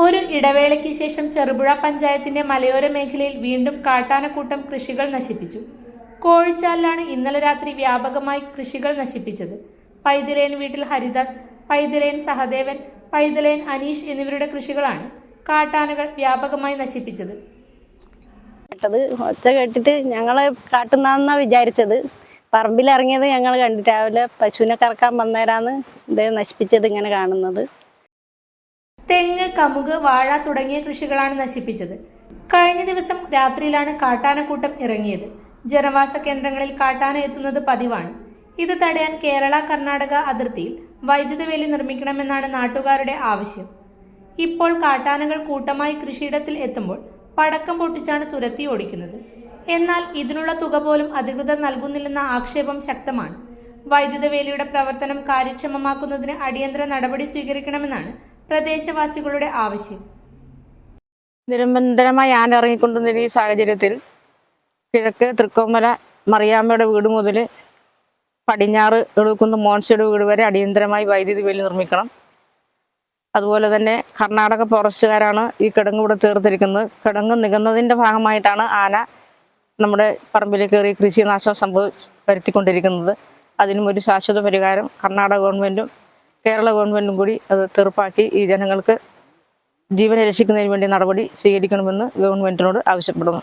ഒരു ഇടവേളയ്ക്ക് ശേഷം ചെറുപുഴ പഞ്ചായത്തിന്റെ മലയോര മേഖലയിൽ വീണ്ടും കാട്ടാനക്കൂട്ടം കൃഷികൾ നശിപ്പിച്ചു. കോഴിച്ചാലിലാണ് ഇന്നലെ രാത്രി വ്യാപകമായി കൃഷികൾ നശിപ്പിച്ചത്. പൈതലേൻ വീട്ടിൽ ഹരിദാസ് പൈതലേൻ സഹദേവൻ പൈതലേൻ അനീഷ് എന്നിവരുടെ കൃഷികളാണ് കാട്ടാനകൾ വ്യാപകമായി നശിപ്പിച്ചത്. ഒച്ച കേട്ടിട്ട് ഞങ്ങളെ കാട്ടുന്നാന്നാ വിചാരിച്ചത്. പറമ്പിലിറങ്ങിയത് ഞങ്ങൾ കണ്ടിട്ട് രാവിലെ പശുവിനെ കറക്കാൻ വന്നേരാന്ന് ഇത് നശിപ്പിച്ചത് ഇങ്ങനെ കാണുന്നത്. തെങ്ങ് കമുക് വാഴ തുടങ്ങിയ കൃഷികളാണ് നശിപ്പിച്ചത്. കഴിഞ്ഞ ദിവസം രാത്രിയിലാണ് കാട്ടാനക്കൂട്ടം ഇറങ്ങിയത്. ജനവാസ കേന്ദ്രങ്ങളിൽ കാട്ടാന എത്തുന്നത് പതിവാണ്. ഇത് തടയാൻ കേരള കർണാടക അതിർത്തിയിൽ വൈദ്യുത വേലി നിർമ്മിക്കണമെന്നാണ് നാട്ടുകാരുടെ ആവശ്യം. ഇപ്പോൾ കാട്ടാനകൾ കൂട്ടമായി കൃഷിയിടത്തിൽ എത്തുമ്പോൾ പടക്കം പൊട്ടിച്ചാണ് തുരത്തി ഓടിക്കുന്നത്. എന്നാൽ ഇതിനുള്ള തുക പോലും അധികൃതർ നൽകുന്നില്ലെന്ന ആക്ഷേപം ശക്തമാണ്. വൈദ്യുത വേലിയുടെ പ്രവർത്തനം കാര്യക്ഷമമാക്കുന്നതിന് അടിയന്തര നടപടി സ്വീകരിക്കണമെന്നാണ് പ്രദേശവാസികളുടെ ആവശ്യം. നിരന്തരമായി ആന ഇറങ്ങിക്കൊണ്ടിരുന്ന ഈ സാഹചര്യത്തിൽ കിഴക്ക് തൃക്കോമല മറിയാമ്മയുടെ വീട് മുതൽ പടിഞ്ഞാറ് എടുക്കുന്ന മോൺസിയുടെ വീട് വരെ അടിയന്തരമായി വൈദ്യുതി വേലി നിർമ്മിക്കണം. അതുപോലെ തന്നെ കർണാടക ഫോറസ്റ്റുകാരാണ് ഈ കിടങ്ങ് ഇവിടെ തീർത്തിരിക്കുന്നത്. കിടങ്ങ് നികന്നതിന്റെ ഭാഗമായിട്ടാണ് ആന നമ്മുടെ പറമ്പിൽ കയറി കൃഷിനാശം സംഭവ വരുത്തിക്കൊണ്ടിരിക്കുന്നത്. അതിനും ഒരു ശാശ്വത പരിഹാരം കർണാടക ഗവൺമെന്റും കേരള ഗവൺമെന്റും കൂടി അത് തീർപ്പാക്കി ഈ ജനങ്ങൾക്ക് ജീവനെ രക്ഷിക്കുന്നതിന് വേണ്ടി നടപടി സ്വീകരിക്കണമെന്ന് ഗവൺമെന്റിനോട് ആവശ്യപ്പെടുന്നു.